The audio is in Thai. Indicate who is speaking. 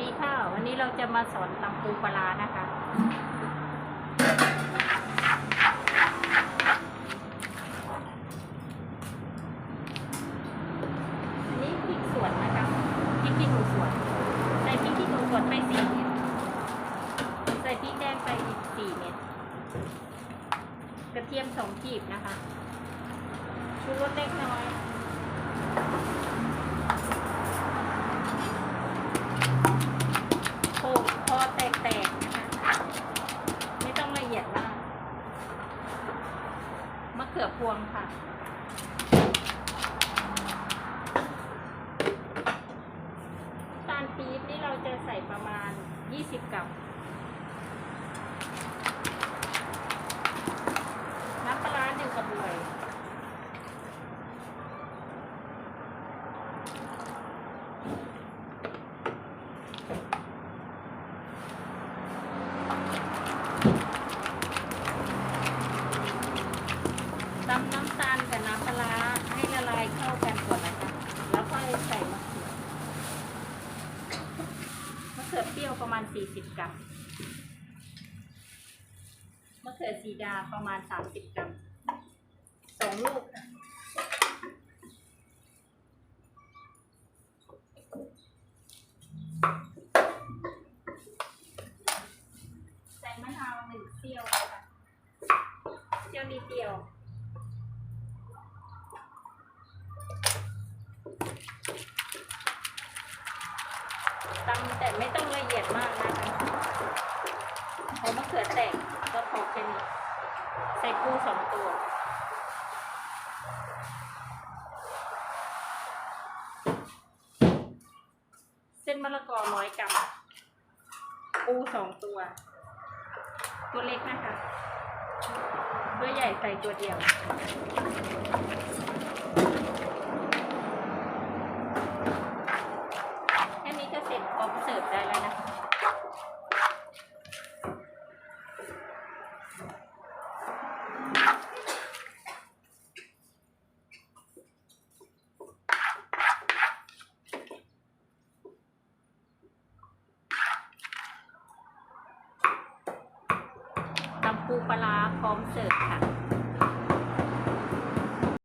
Speaker 1: ดีค่ะ วันนี้เราจะมาสอนตำปูปลานะคะ อันนี้พริกสวนนะคะพริกขี้หนูสวนใส่พริกขี้หนูสวนไปสี่เม็ดใส่พริกแดงไปอีกสี่เม็ดกระเทียมสองกีบนะคะชูรสเล็กน้อย โขลกพอแตกๆนะคะ ไม่ต้องละเอียดมาก มะเขือพวงค่ะ ตาลปี๊บนี่เราจะใส่ประมาณ 20กรัม น้ำปลาร้าหนึ่งกระบวย ตำน้ำตาลกับน้ำปลาร้าให้ละลายเข้ากันก่อนนะคะ แล้วค่อยใส่มะเขือ มะ เขือเปรี้ยวประมาณ 40 กรัมมะเขือสีดาประมาณ 30 กรัมสองลูกค่ะใส่มะนาวหนึ่งเสี้ยวนะคะเสี้ยวนิดเดียว ตำแต่ไม่ต้องละเอียดมากนะคะพอมะเขือแตกก็พอแค่นี้ใส่กุ้งสองตัว เส้นมะละกอร้อยกรัมปูสองตัว ตัวเล็กนะคะตัวใหญ่ใส่ตัวเดียว ปูปลาาพร้อมเสิร์ฟค่ะ